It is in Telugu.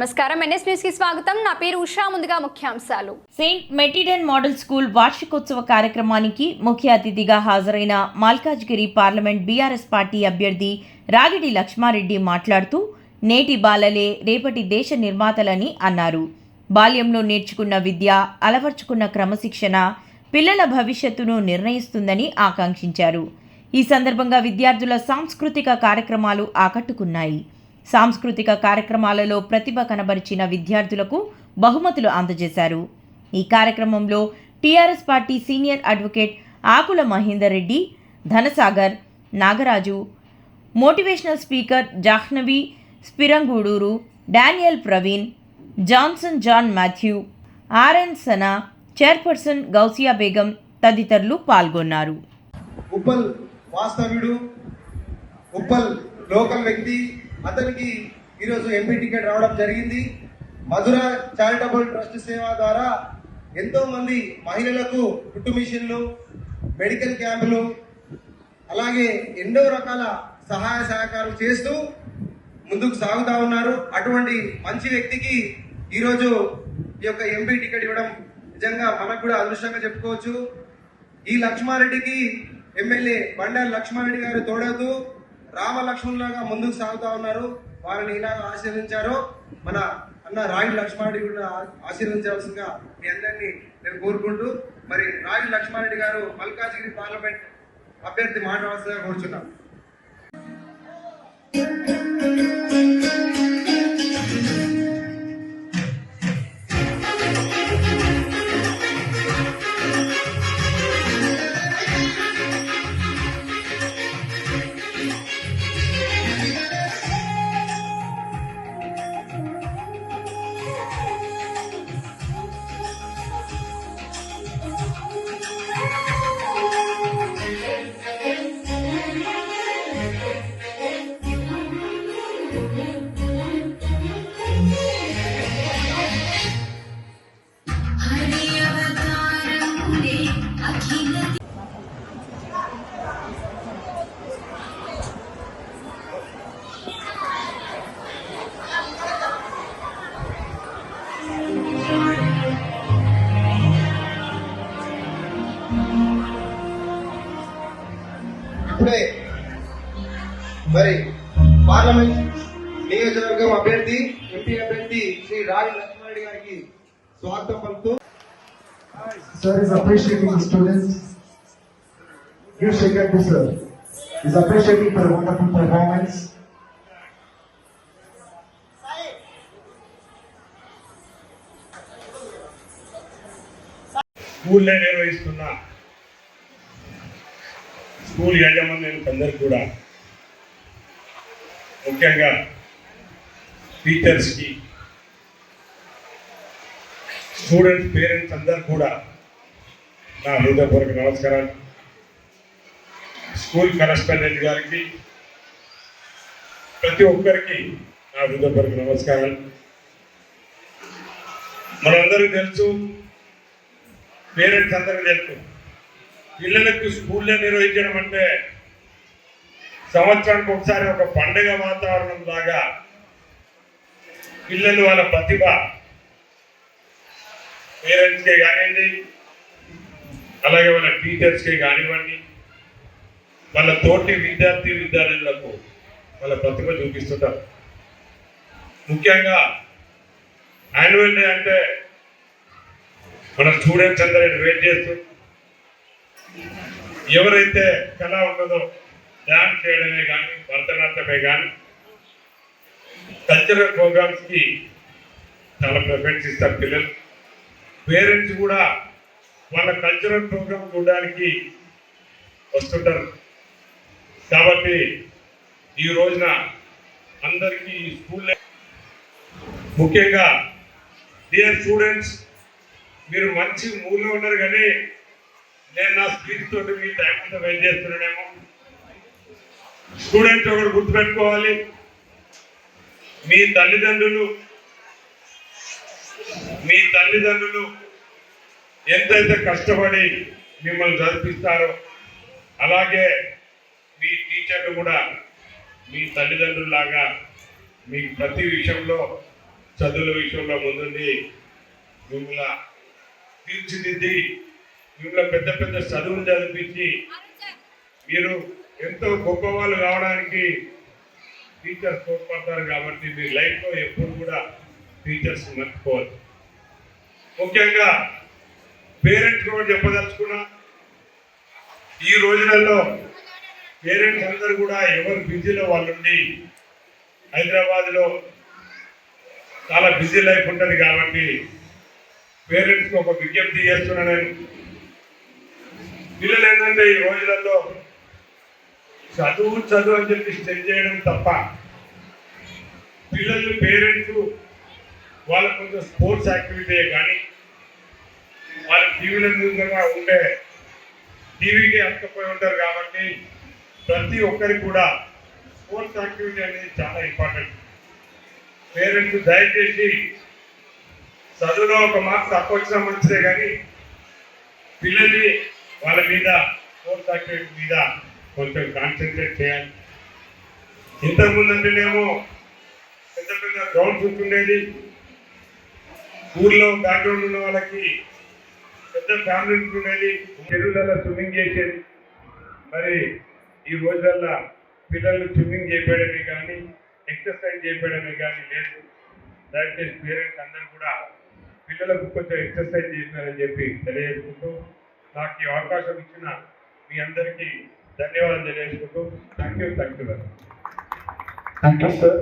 నమస్కారం. ఎన్ఎస్ న్యూస్కి స్వాగతం. నా పేరు ఉషా. ముందుగా ముఖ్యాంశాలు. సెయింట్ మెటిడెన్ మోడల్ స్కూల్ వార్షికోత్సవ కార్యక్రమానికి ముఖ్య అతిథిగా హాజరైన మాల్కాజ్గిరి పార్లమెంట్ బీఆర్ఎస్ పార్టీ అభ్యర్థి రాగిడి లక్ష్మారెడ్డి మాట్లాడుతూ నేటి బాలలే రేపటి దేశ నిర్మాతలని అన్నారు. బాల్యంలో నేర్చుకున్న విద్య అలవర్చుకున్న క్రమశిక్షణ పిల్లల భవిష్యత్తును నిర్ణయిస్తుందని ఆకాంక్షించారు. ఈ సందర్భంగా విద్యార్థుల సాంస్కృతిక కార్యక్రమాలు ఆకట్టుకున్నాయి. సాంస్కృతిక కార్యక్రమాలలో ప్రతిభ కనబరిచిన విద్యార్థులకు బహుమతులు అందజేశారు. ఈ కార్యక్రమంలో TRS party senior advocate Akula Mahender Reddy Dhanasagar Nagaraju motivational speaker Jahnavi స్పిరంగూడూరు Daniel Praveen Johnson John Matthew RN Sana chairperson Gousia Begum తదితరులు పాల్గొన్నారు. ఉప్పల్ వాస్తవ్యుడు ఉప్పల్ లోకల్ వ్యక్తి అతనికి ఈరోజు ఎంపీ టికెట్ రావడం జరిగింది. మధుర చారిటబుల్ ట్రస్ట్ సేవ ద్వారా ఎంతో మంది మహిళలకు కుట్టు మిషన్లు మెడికల్ క్యాంపులు అలాగే ఎన్నో రకాల సహాయ సహకారాలు చేస్తూ ముందుకు సాగుతా ఉన్నారు. అటువంటి మంచి వ్యక్తికి ఈరోజు ఈ యొక్క ఎంపీ టికెట్ ఇవ్వడం నిజంగా మనకు కూడా అదృష్టంగా చెప్పుకోవచ్చు. ఈ లక్ష్మారెడ్డికి ఎమ్మెల్యే బండారు లక్ష్మారెడ్డి గారు తోడవుతూ రామలక్ష్మణులాగా ముందుకు సాగుతా ఉన్నారు. వారిని ఇలా ఆశీర్వించారు మన అన్న రాగి లక్ష్మారెడ్డి కూడా ఆశీర్వించాల్సిందిగా మీ అందరినీ నేను కోరుకుంటూ మరి రాగి లక్ష్మారెడ్డి గారు మల్కాజ్గిరి పార్లమెంట్ అభ్యర్థి మాట్లాడాల్సిందిగా కోరుచున్నాను. ఇప్పుడే మరి పార్లమెంట్ నియోజకవర్గం అభ్యర్థి ఎంపీ అభ్యర్థి శ్రీ రావి లక్ష్మారెడ్డి గారికి స్వాగతం పలుకుతూ Sir is appreciating the students. Give Shekhar to sir. Is appreciating for a wonderful performance. స్కూల్లో నిర్వహిస్తున్న స్కూల్ యాజమాన్యానికి అందరికి కూడా ముఖ్యంగా టీచర్స్కి స్టూడెంట్స్ పేరెంట్స్ అందరు కూడా నా హృదయపూర్వక నమస్కారాలు. స్కూల్ కరస్పాండెంట్ గారికి ప్రతి ఒక్కరికి నా హృదయపూర్వక నమస్కారాలు. మనందరికీ తెలుసు పేరెంట్స్ అందరికీ తెలుసు. పిల్లలకు స్కూల్లో నిర్వహించడం అంటే సంవత్సరానికి ఒకసారి ఒక పండగ వాతావరణం లాగా పిల్లలు వాళ్ళ ప్రతిభ పేరెంట్స్కే కానివ్వండి అలాగే వాళ్ళ టీచర్స్కే కానివ్వండి వాళ్ళ తోటి విద్యార్థి విద్యార్థులకు వాళ్ళ ప్రతిభ చూపిస్తుంటారు. ముఖ్యంగా యాన్యువల్ డే అంటే మన స్టూడెంట్స్ అందరూ వెయిట్ చేస్తూ ఎవరైతే కళ ఉన్నదో డ్యాన్స్ చేయడమే కానీ భరతనాట్యమే కానీ కల్చరల్ ప్రోగ్రామ్స్కి చాలా ప్రిఫరెన్స్ ఇస్తారు పిల్లలు. పేరెంట్స్ కూడా వాళ్ళ కల్చరల్ ప్రోగ్రామ్ చూడడానికి వస్తుంటారు. కాబట్టి ఈ రోజున అందరికీ ఈ స్కూల్ ముఖ్యంగా డియర్ స్టూడెంట్స్ మీరు మంచి మూడ్లో ఉన్నారు కానీ నేను నా స్పీచ్ తోటి మీ టైం అంతా వెయిట్ చేస్తున్నానేమో. స్టూడెంట్స్ ఒకటి గుర్తుపెట్టుకోవాలి. మీ తల్లిదండ్రులు మీ తల్లిదండ్రులు ఎంతైతే కష్టపడి మిమ్మల్ని చదివిస్తారో అలాగే మీ టీచర్లు కూడా మీ తల్లిదండ్రులాగా మీ ప్రతి విషయంలో చదువుల విషయంలో ముందుండి మిమ్మల్ని తీర్చిదిద్ది మిమ్మల్ని పెద్ద పెద్ద చదువులు చదివించి మీరు ఎంతో గొప్పవాళ్ళు కావడానికి టీచర్స్ తోడ్పడతారు కాబట్టి మీ లైఫ్లో ఎప్పుడు కూడా టీచర్స్ మర్చిపోవద్దు. ముఖ్యంగా పేరెంట్స్ కూడా చెప్పదలుచుకున్నా ఈ రోజులలో పేరెంట్స్ అందరూ కూడా ఎవరు బిజీలో వాళ్ళు ఉండి హైదరాబాద్లో చాలా బిజీ లైఫ్ ఉంటుంది కాబట్టి పేరెంట్స్కి ఒక విజ్ఞప్తి చేస్తున్నా నేను. పిల్లలు ఏంటంటే ఈ రోజులలో చదువు చదువు అని చెప్పి స్టే చేయడం తప్ప పిల్లలు పేరెంట్స్ వాళ్ళ కొంచెం స్పోర్ట్స్ యాక్టివిటీ కానీ వాళ్ళ టీవీల ముందుగా ఉండే టీవీకి అక్కపోయి ఉంటారు కాబట్టి ప్రతి ఒక్కరికి కూడా స్పోర్ట్స్ యాక్టివిటీ అనేది చాలా ఇంపార్టెంట్. పేరెంట్స్ దయచేసి చదువులో ఒక మార్క్ తక్కువ వచ్చినా మంచిదే కానీ పిల్లల్ని మీద స్పోర్ట్స్ యాక్టివిటీ మీద కొంచెం కాన్సన్ట్రేట్ చేయాలి. ఇంతకుముందు అంటేనేమో పెద్ద పెద్ద గ్రౌండ్స్ ఉంటుండేది. ఊర్లో బ్యాక్గ్రౌండ్ ఉన్న వాళ్ళకి పెద్ద ఫ్యామిలీ ఉంటుండేది. చెరువులలో స్విమ్మింగ్ చేసేది మరి ఈ రోజుల్లో పిల్లలు స్విమ్మింగ్ చేయడమే కానీ ఎక్సర్సైజ్ చేయడమే కానీ లేదు. దయచేసి పేరెంట్స్ అందరూ కూడా పిల్లలకు కొంచెం ఎక్సర్సైజ్ చేసినారని చెప్పి తెలియజేసుకుంటూ నాకు ఈ అవకాశం ఇచ్చిన మీ అందరికీ ధన్యవాదాలు తెలియజేసుకుంటూ thank you thank you thank you sir